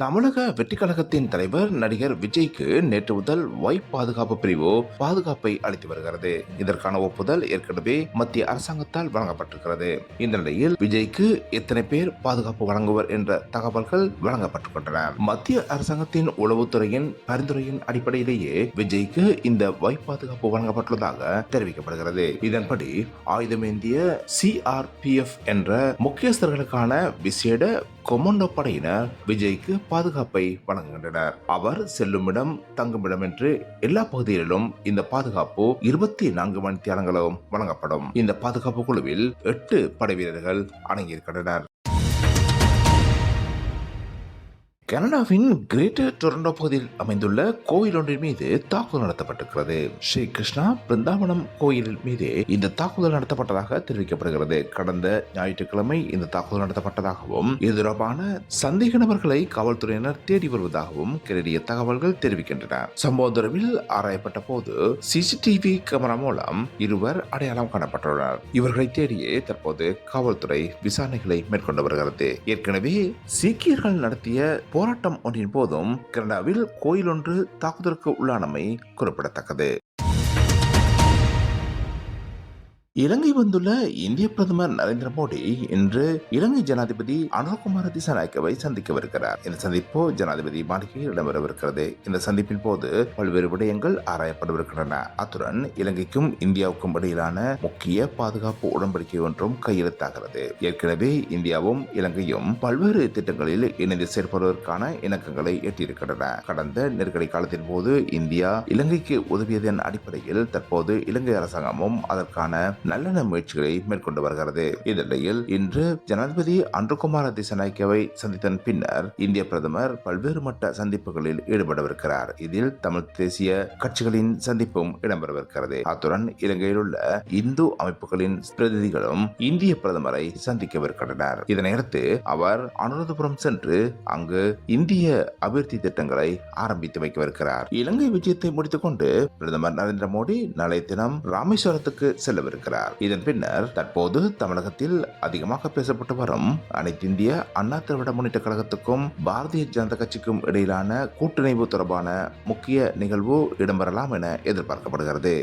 தமிழக வெற்றி கழகத்தின் தலைவர் நடிகர் விஜய்க்கு நேற்று முதல் ஒய் பாதுகாப்பு பிரிவு பாதுகாப்பை அளித்து வருகிறது. இதற்கான ஒப்புதல் ஏற்கனவே மத்திய அரசாங்கத்தால் வழங்கப்பட்டிருக்கிறது. இந்த நிலையில் விஜய்க்கு எத்தனை பேர் பாதுகாப்பு வழங்குவர் என்ற தகவல்கள் வழங்கப்பட்டுள்ளன மத்திய அரசாங்கத்தின் உளவுத்துறையின் பரிந்துரையின் அடிப்படையிலேயே விஜய்க்கு இந்த ஒய் பாதுகாப்பு வழங்கப்பட்டுள்ளதாக தெரிவிக்கப்படுகிறது. இதன்படி ஆயுதமேந்திய சிஆர்பிஎஃப் என்ற முக்கியஸ்தர்களுக்கான விசேட கொமண்டோ படையினர் விஜய்க்கு பாதுகாப்பை வழங்குகின்றனர். அவர் செல்லுமிடம் தங்குமிடம் என்று எல்லா பகுதிகளிலும் இந்த பாதுகாப்பு இருபத்தி நான்கு மணி தியானங்களும் வழங்கப்படும். இந்த பாதுகாப்பு குழுவில் எட்டு படை வீரர்கள் அடங்கியிருக்கின்றனர். கனடாவின் கிரேட்டர் டொரண்டோ பகுதியில் அமைந்துள்ள கோயில் ஒன்றின் மீது தாக்குதல் நடத்தப்பட்டிருக்கிறது. ஸ்ரீ கிருஷ்ணா பிருந்தாவனம் கோயில் மீது இந்த தாக்குதல் நடத்தப்பட்டதாக தெரிவிக்கப்படுகிறது. கடந்த ஞாயிற்றுக்கிழமை இந்த தாக்குதல் நடத்தப்பட்டதாகவும் இது தொடர்பான சந்தேக நபர்களை காவல்துறையினர் தேடி வருவதாகவும் கனடிய தகவல்கள் தெரிவிக்கின்றன. சம்பவ தொடர்பில் ஆராயப்பட்ட போது சிசிடிவி கேமரா மூலம் இருவர் அடையாளம் காணப்பட்டுள்ளனர். இவர்களை தேடியே தற்போது காவல்துறை விசாரணைகளை மேற்கொண்டு வருகிறது. ஏற்கனவே சீக்கியர்கள் நடத்திய போராட்டம் ஒன்றின் போதும் கனடாவில் கோயில் ஒன்று தாக்குதலுக்கு உள்ளானமை குறிப்பிடத்தக்கது. இலங்கை வந்துள்ள இந்திய பிரதமர் நரேந்திர மோடி இன்று இலங்கை ஜனாதிபதி அனுரகுமார திசாநாயக்கவை சந்திக்கவிருக்கிறார். இந்த சந்திப்பு ஜனாதிபதி மாளிகையில் இடம்பெறவிருக்கிறது இந்த சந்திப்பின் போது பல்வேறு விடயங்கள் ஆராயப்படவிருக்கின்றன. அத்துடன் இலங்கைக்கும் இந்தியாவுக்கும் இடையிலான முக்கிய பாதுகாப்பு உடன்படிக்கை ஒன்றும் கையெழுத்தாகிறது. ஏற்கனவே இந்தியாவும் இலங்கையும் பல்வேறு திட்டங்களில் இணைந்து செயற்படுவதற்கான இணக்கங்களை எட்டியிருக்கின்றன. கடந்த நெருக்கடி காலத்தின் போது இந்தியா இலங்கைக்கு உதவியதன் அடிப்படையில் தற்போது இலங்கை அரசாங்கமும் அதற்கான நல்லெண்ண முயற்சிகளை மேற்கொண்டு வருகிறது. இதனிடையில் இன்று ஜனாதிபதி அன்றுகுமார திசநாயக்கவை சந்தித்தன் பின்னர் இந்திய பிரதமர் பல்வேறு மட்ட சந்திப்புகளில் ஈடுபடவிருக்கிறார். இதில் தமிழ் தேசிய கட்சிகளின் சந்திப்பும் இடம்பெறவிருக்கிறது. அத்துடன் இலங்கையில் உள்ள இந்து அமைப்புகளின் பிரதிநிதிகளும் இந்திய பிரதமரை சந்திக்கவிருக்கின்றனர். இதனையடுத்து அவர் அனுராதபுரம் சென்று அங்கு இந்திய அபிவிருத்தி திட்டங்களை ஆரம்பித்து வைக்கவிருக்கிறார். இலங்கை விஜயத்தை முடித்துக் கொண்டு பிரதமர் நரேந்திர மோடி நாளைய தினம் ராமேஸ்வரத்துக்கு செல்லவிருக்கிறார். இதன் பின்னர் தற்போது தமிழகத்தில் அதிகமாக பேசப்பட்டு வரும் அனைத்து இந்திய அண்ணா திராவிட முன்னேற்ற கழகத்துக்கும் பாரதிய ஜனதா கட்சிக்கும் இடையிலான கூட்டணிவு தொடர்பான முக்கிய நிகழ்வு இடம்பெறலாம் என எதிர்பார்க்கப்படுகிறது.